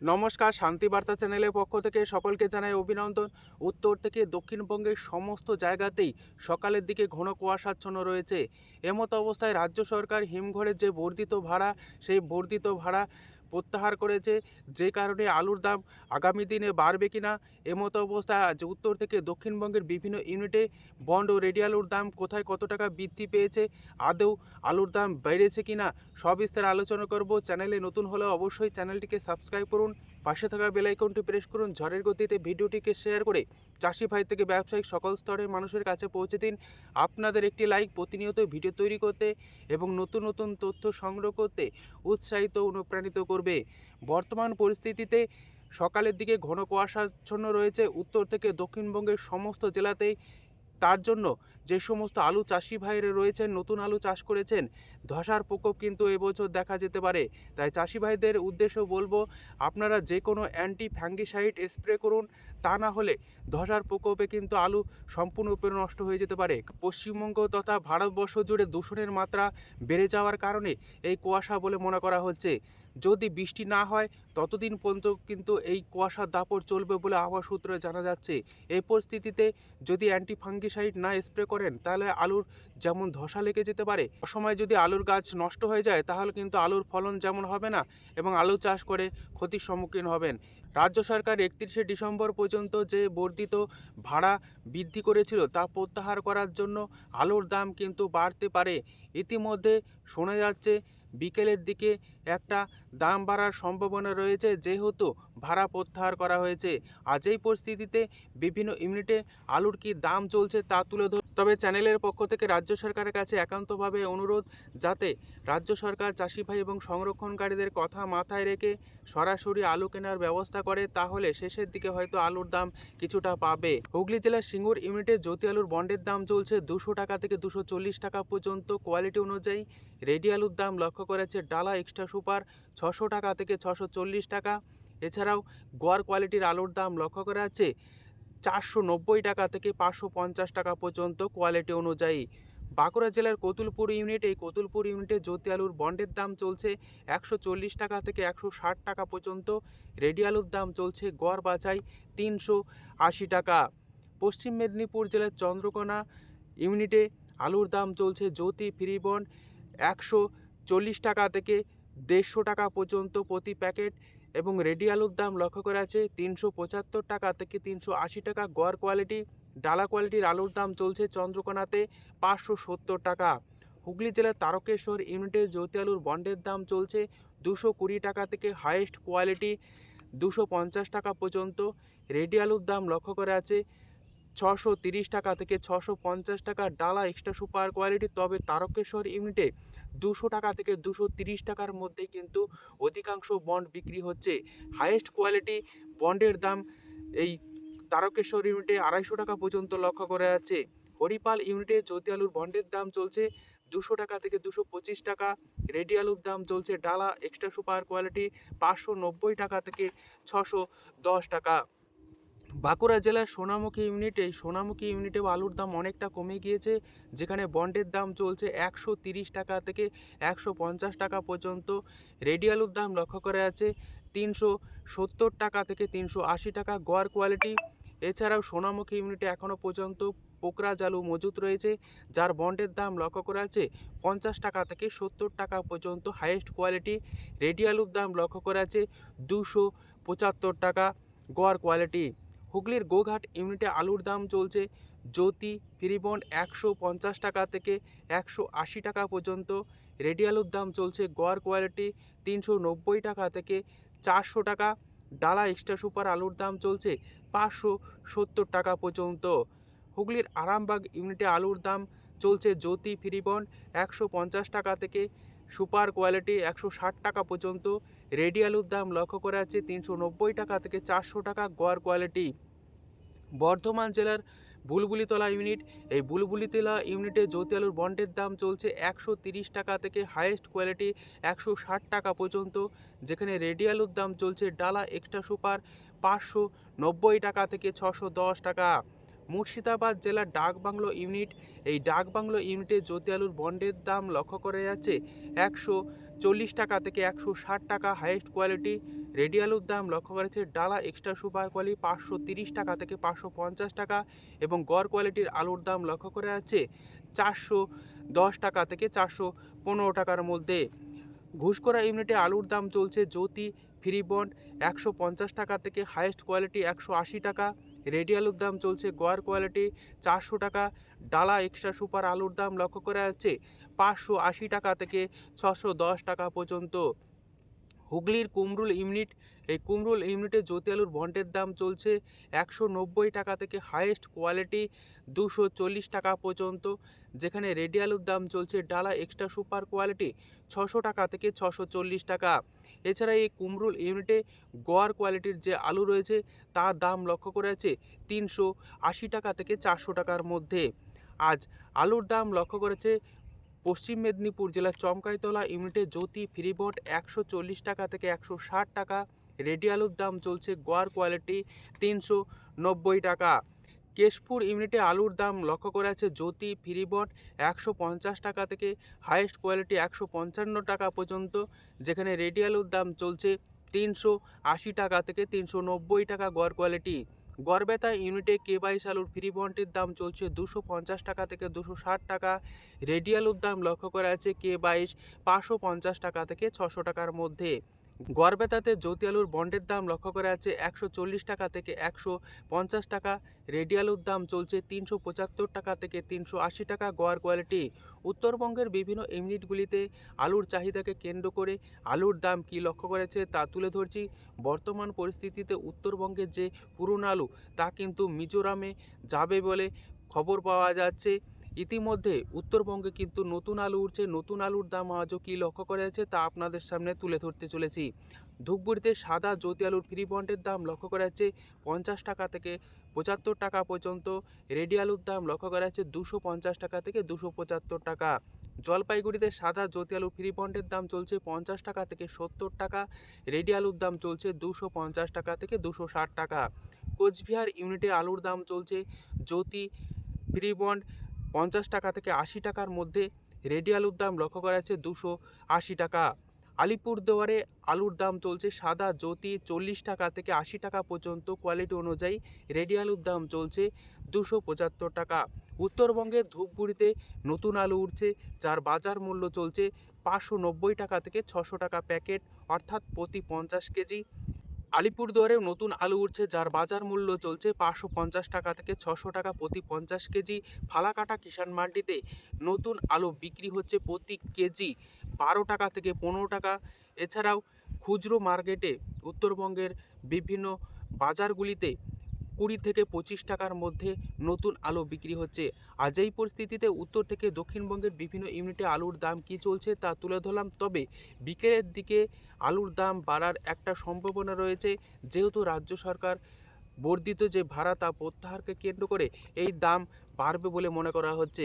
নমস্কার শান্তি বার্তা চ্যানেলের পক্ষ থেকে সকলকে জানাই অভিনন্দন। উত্তর থেকে দক্ষিণবঙ্গের সমস্ত জায়গাতেই সকালের দিকে ঘন কুয়াশাচ্ছন্ন রয়েছে। এমতো অবস্থায় রাজ্য সরকার হিমঘরের যে বর্ধিত ভাড়া, সেই বর্ধিত ভাড়া প্রত্যাহার করেছে। যে কারণে আলুর দাম আগামী দিনে বাড়বে কিনা এমতো অবস্থায় আজ উত্তর থেকে দক্ষিণবঙ্গের বিভিন্ন ইউনিটে বন্ড ও রেডি আলুর দাম কোথায় কত টাকা বৃদ্ধি পেয়েছে, আদৌ আলুর দাম বেড়েছে কিনা সবিস্তার আলোচনা করব। চ্যানেলে নতুন হলে অবশ্যই চ্যানেলটিকে সাবস্ক্রাইব করুন। পাশে থাকা বেল আইকনটি প্রেস করুন। ঝড়ের গতিতে ভিডিওটিকে শেয়ার করে চাষি ভাই থেকে ব্যবসায়িক সকল স্তরের মানুষের কাছে পৌঁছে দিন। আপনাদের একটি লাইক প্রতিনিয়ত ভিডিও তৈরি করতে এবং নতুন নতুন তথ্য সংগ্রহ করতে উৎসাহিত অনুপ্রাণিত করবে। বর্তমান পরিস্থিতিতে সকালের দিকে ঘন কুয়াশাচ্ছন্ন রয়েছে। উত্তর থেকে দক্ষিণবঙ্গের সমস্ত জেলাতেই তার জন্য যে সমস্ত আলু চাষি ভাইরা রয়েছেন, নতুন আলু চাষ করেছেন, ধসার প্রকোপ কিন্তু এবছর দেখা যেতে পারে। তাই চাষি ভাইদের উদ্দেশ্য বলব, আপনারা যে কোনো অ্যান্টি ফ্যাঙ্গিসাইড স্প্রে করুন, তা না হলে ধসার প্রকোপে কিন্তু আলু সম্পূর্ণরূপে নষ্ট হয়ে যেতে পারে। পশ্চিমবঙ্গ তথা ভারতবর্ষ জুড়ে দূষণের মাত্রা বেড়ে যাওয়ার কারণে এই কুয়াশা বলে মনে করা হচ্ছে। যদি বৃষ্টি না হয়, ততদিন পর্যন্ত কিন্তু এই কুয়াশার দাপট চলবে বলে আবহাওয়া সূত্রে জানা যাচ্ছে। এই পরিস্থিতিতে যদি অ্যান্টি ফাঙ্গিসাইড না স্প্রে করেন, তাহলে আলুর যেমন ধসা লেগে যেতে পারে সময় যদি আলুর গাছ নষ্ট হয়ে যায়, তাহলে কিন্তু আলুর ফলন যেমন হবে না এবং আলু চাষ করে ক্ষতির সম্মুখীন হবেন। রাজ্য সরকার একত্রিশে ডিসেম্বর পর্যন্ত যে বর্ধিত ভাড়া বৃদ্ধি করেছিল, তা প্রত্যাহার করার জন্য আলুর দাম কিন্তু বাড়তে পারে। ইতিমধ্যে শোনা যাচ্ছে বিকেলের দিকে একটা দাম বাড়ার সম্ভাবনা রয়েছে, যেহেতু ভাড়া প্রত্যাহার করা হয়েছে। আজ এই পরিস্থিতিতে বিভিন্ন ইউনিটে আলুর কি দাম চলছে তা তুলে ধর তবে চ্যানেলের পক্ষ থেকে রাজ্য সরকারের কাছে একান্তভাবে অনুরোধ যাতে রাজ্য সরকার চাষি ভাই এবং সংরক্ষণকারীদের কথা মাথায় রেখে সরাসরি আলু কেনার ব্যবস্থা করে, তাহলে শেষের দিকে হয়তো আলুর দাম কিছুটা পাবে। হুগলি জেলার সিঙ্গুর ইউনিটে জ্যোতি আলুর বন্ডের দাম চলছে দুশো টাকা থেকে দুশো চল্লিশ টাকা পর্যন্ত। কোয়ালিটি অনুযায়ী রেডি আলুর দাম লক্ষ্য করেছে ডালা এক্সট্রা সুপার ছশো টাকা থেকে ছশো চল্লিশ টাকা। এছাড়াও গোয়ার কোয়ালিটির আলুর দাম লক্ষ্য করা যাচ্ছে চারশো নব্বই টাকা থেকে পাঁচশো পঞ্চাশ টাকা পর্যন্ত কোয়ালিটি অনুযায়ী। বাঁকুড়া জেলার কতুলপুর ইউনিট এই কতুলপুর ইউনিটে জ্যোতি আলুর বন্ডের দাম চলছে একশো চল্লিশ টাকা থেকে একশো ষাট টাকা পর্যন্ত। রেডি আলুর দাম চলছে গড় বাছাই তিনশো আশি টাকা। পশ্চিম মেদিনীপুর জেলার চন্দ্রকোনা ইউনিটে আলুর দাম চলছে জ্যোতি ফ্রি বন্ড একশো চল্লিশ টাকা থেকে দেড়শো টাকা পর্যন্ত প্রতি প্যাকেট এবং রেডি আলুর দাম লক্ষ্য করা আছে তিনশো পঁচাত্তর টাকা থেকে তিনশো আশি টাকা। গড় কোয়ালিটি, ডালা কোয়ালিটির আলুর দাম চলছে চন্দ্রকোনাতে পাঁচশো সত্তর টাকা। হুগলি জেলার তারকেশ্বর ইউনিটে জ্যোতি আলুর বন্ডের দাম চলছে দুশো কুড়ি টাকা থেকে হায়েস্ট কোয়ালিটি দুশো পঞ্চাশ টাকা পর্যন্ত। রেডি আলুর দাম লক্ষ্য করা আছে ছশো তিরিশ টাকা থেকে ছশো পঞ্চাশ টাকা ডালা এক্সট্রা সুপার কোয়ালিটি তবে তারকেশ্বর ইউনিটে দুশো টাকা থেকে দুশো তিরিশ টাকার মধ্যেই কিন্তু অধিকাংশ বন্ড বিক্রি হচ্ছে। হাইয়েস্ট কোয়ালিটি বন্ডের দাম এই তারকেশ্বর ইউনিটে আড়াইশো টাকা পর্যন্ত লক্ষ্য করা যাচ্ছে। হরিপাল ইউনিটে জ্যোতি আলুর বন্ডের দাম চলছে দুশো টাকা থেকে দুশো পঁচিশ টাকা। রেডি আলুর দাম চলছে ডালা এক্সট্রা সুপার কোয়ালিটি পাঁচশো নব্বই টাকা থেকে ছশো দশ টাকা। বাঁকুড়া জেলার সোনামুখী ইউনিটে সোনামুখী ইউনিটেও আলুর দাম অনেকটা কমে গিয়েছে। যেখানে বন্ডের দাম চলছে একশো তিরিশ টাকা থেকে একশো পঞ্চাশ টাকা পর্যন্ত। রেডি আলুর দাম লক্ষ্য করা যাচ্ছে তিনশো সত্তর টাকা থেকে তিনশো আশি টাকা গোয়ার কোয়ালিটি। এছাড়াও সোনামুখী ইউনিটে এখনও পর্যন্ত পোকরা জালু মজুত রয়েছে, যার বন্ডের দাম লক্ষ্য করা আছে পঞ্চাশ টাকা থেকে সত্তর টাকা পর্যন্ত হাইয়েস্ট কোয়ালিটি। রেডি আলুর দাম লক্ষ্য করা আছে দুশো পঁচাত্তর টাকা গোয়ার কোয়ালিটি। হুগলির গোঘাট ইউনিটে আলুর দাম চলছে জ্যোতি ফ্রিবন্ড একশো পঞ্চাশ টাকা থেকে একশো আশি টাকা পর্যন্ত। রেডি আলুর দাম চলছে গোয়ার কোয়ালিটি তিনশো নব্বই টাকা থেকে চারশো টাকা। ডালা এক্সট্রা সুপার আলুর দাম চলছে পাঁচশো সত্তর টাকা পর্যন্ত। হুগলির আরামবাগ ইউনিটে আলুর দাম চলছে জ্যোতি ফ্রিবন্ড একশো পঞ্চাশ টাকা থেকে সুপার কোয়ালিটি একশো ষাট টাকা পর্যন্ত। রেডি আলুর দাম লক্ষ্য করা আছে তিনশো নব্বই টাকা থেকে চারশো টাকা গোয়ার কোয়ালিটি। বর্ধমান জেলার বুলবুলিতলা ইউনিট, এই বুলবুলিতলা ইউনিটে জ্যোতি আলুর বন্ডের দাম চলছে একশো তিরিশ টাকা থেকে হাইয়েস্ট কোয়ালিটি একশো ষাট টাকা পর্যন্ত। যেখানে রেডি আলুর দাম চলছে ডালা এক্সট্রা সুপার পাঁচশো নব্বই টাকা থেকে ছশো দশ টাকা। মুর্শিদাবাদ জেলার ডাকবাংলো ইউনিট। এই ডাকবাংলো ইউনিটে জ্যোতি আলুর বন্ডের দাম লক্ষ্য করা যাচ্ছে একশো চল্লিশ টাকা থেকে একশো ষাট টাকা হাইয়েস্ট কোয়ালিটি। রেডি আলুর দাম লক্ষ্য করা করেছে ডালা এক্সট্রা সুপার কোয়ালি পাঁচশো তিরিশ টাকা থেকে পাঁচশো পঞ্চাশ টাকা এবং গড় কোয়ালিটির আলুর দাম লক্ষ্য করে আছে চারশো দশ টাকা থেকে চারশো পনেরো টাকার মধ্যে। ঘুষকরা ইউনিটে আলুর দাম চলছে জ্যোতি ফ্রি বন্ড একশো পঞ্চাশ টাকা থেকে হাইয়েস্ট কোয়ালিটি একশো আশি টাকা। রেডি আলুর দাম চলছে গোয়ার কোয়ালিটি চারশো টাকা, ডালা এক্সট্রা সুপার আলুর দাম লক্ষ্য করা যাচ্ছে পাঁচশো আশি টাকা থেকে ছশো দশ টাকা পর্যন্ত। হুগলির কুমরুল ইউনিট। এই কুমরুল ইউনিটে জ্যোতি আলুর বন্ডের দাম চলছে একশো নব্বই টাকা থেকে হাইয়েস্ট কোয়ালিটি দুশো চল্লিশ টাকা পর্যন্ত, যেখানে রেডি আলুর দাম চলছে ডালা এক্সট্রা সুপার কোয়ালিটি ছশো টাকা থেকে ছশো চল্লিশ টাকা। এছাড়া এই কুমরুল ইউনিটে গোয়ার কোয়ালিটির যে আলু রয়েছে, তার দাম লক্ষ্য করে আছে তিনশো আশি টাকা থেকে চারশো টাকার মধ্যে। আজ আলুর দাম লক্ষ্য করেছে পশ্চিম মেদিনীপুর জেলার চমকাইতলা ইউনিটে জ্যোতি ফ্রিবট একশো চল্লিশ টাকা থেকে একশো ষাট টাকা। রেডি আলুর দাম চলছে গোয়ার কোয়ালিটি তিনশো নব্বই টাকা। কেশপুর ইউনিটে আলুর দাম লক্ষ্য করে আছে জ্যোতি ফ্রিবট একশো পঞ্চাশ টাকা থেকে হাইয়েস্ট কোয়ালিটি একশো পঞ্চান্ন টাকা পর্যন্ত, যেখানে রেডি আলুর দাম চলছে তিনশো আশি টাকা থেকে তিনশো নব্বই টাকা গড় কোয়ালিটি। গড়বেতা ইউনিটে কে বাইশ আলুর ফ্রি বন্টের দাম চলছে দুশো পঞ্চাশ টাকা থেকে দুশো ষাট টাকা। রেডিয়ালুর দাম লক্ষ্য করা আছে কে বাইশ পাঁচশো পঞ্চাশ টাকা থেকে ছশো টাকার মধ্যে। গড়বেতাতে জ্যোতি আলুর বন্ডের দাম লক্ষ্য করা আছে একশো টাকা থেকে একশো পঞ্চাশ টাকা। রেডি আলুর দাম চলছে তিনশো পঁচাত্তর টাকা থেকে তিনশো আশি টাকা গোয়ার কোয়ালিটি। উত্তরবঙ্গের বিভিন্ন ইউনিটগুলিতে আলুর চাহিদাকে কেন্দ্র করে আলুর দাম কী লক্ষ্য করেছে তা তুলে ধরছি। বর্তমান পরিস্থিতিতে উত্তরবঙ্গের যে পুরনো আলু তা কিন্তু মিজোরামে যাবে বলে খবর পাওয়া যাচ্ছে। ইতিমধ্যে উত্তরবঙ্গে কিন্তু নতুন আলু উঠছে, নতুন আলুর দাম আজও কী লক্ষ্য করা যাচ্ছে তা আপনাদের সামনে তুলে ধরতে চলেছি। ধূপগুড়িতে সাদা জ্যোতি আলুর ফ্রি বন্ডের দাম লক্ষ্য করা যাচ্ছে পঞ্চাশ টাকা থেকে পঁচাত্তর টাকা পর্যন্ত। রেডি আলুর দাম লক্ষ্য করা যাচ্ছে দুশো পঞ্চাশ টাকা থেকে দুশো পঁচাত্তর টাকা। জলপাইগুড়িতে সাদা জ্যোতি আলু ফ্রি বন্ডের দাম চলছে পঞ্চাশ টাকা থেকে সত্তর টাকা। রেডি আলুর দাম চলছে দুশো পঞ্চাশ টাকা থেকে দুশো ষাট টাকা। কোচবিহার ইউনিটে আলুর দাম চলছে জ্যোতি ফ্রি বন্ড পঞ্চাশ টাকা থেকে আশি টাকার মধ্যে রেডি আলুর দাম লক্ষ্য করা যাচ্ছে দুশো আশি টাকা। আলিপুরদুয়ারে আলুর দাম চলছে সাদা জ্যোতি চল্লিশ টাকা থেকে আশি টাকা পর্যন্ত। কোয়ালিটি অনুযায়ী রেডি আলুর দাম চলছে দুশো পঁচাত্তর টাকা। উত্তরবঙ্গের ধূপগুড়িতে নতুন আলু উঠছে, যার বাজার মূল্য চলছে পাঁচশো নব্বই টাকা থেকে ছশো টাকা প্যাকেট, অর্থাৎ প্রতি পঞ্চাশ কেজি। আলিপুরদুয়ারেও নতুন আলু উঠছে, যার বাজার মূল্য চলছে পাঁচশো পঞ্চাশ টাকা থেকে ছশো টাকা প্রতি পঞ্চাশ কেজি। ফালাকাটা কিষাণ মান্ডিতে নতুন আলু বিক্রি হচ্ছে প্রতি কেজি বারো টাকা থেকে পনেরো টাকা। এছাড়াও খুচরো মার্কেটে উত্তরবঙ্গের বিভিন্ন বাজারগুলিতে কুড়ি থেকে পঁচিশ টাকার মধ্যে নতুন আলু বিক্রি হচ্ছে। আজ এই পরিস্থিতিতে উত্তর থেকে দক্ষিণবঙ্গের বিভিন্ন ইউনিটে আলুর দাম কি চলছে তা তুলে ধরলাম, তবে বিকেলের দিকে আলুর দাম বাড়ার একটা সম্ভাবনা রয়েছে। যেহেতু রাজ্য সরকার বর্ধিত যে ভাড়া তা প্রত্যাহারকে কেন্দ্র করে এই দাম বাড়বে বলে মনে করা হচ্ছে।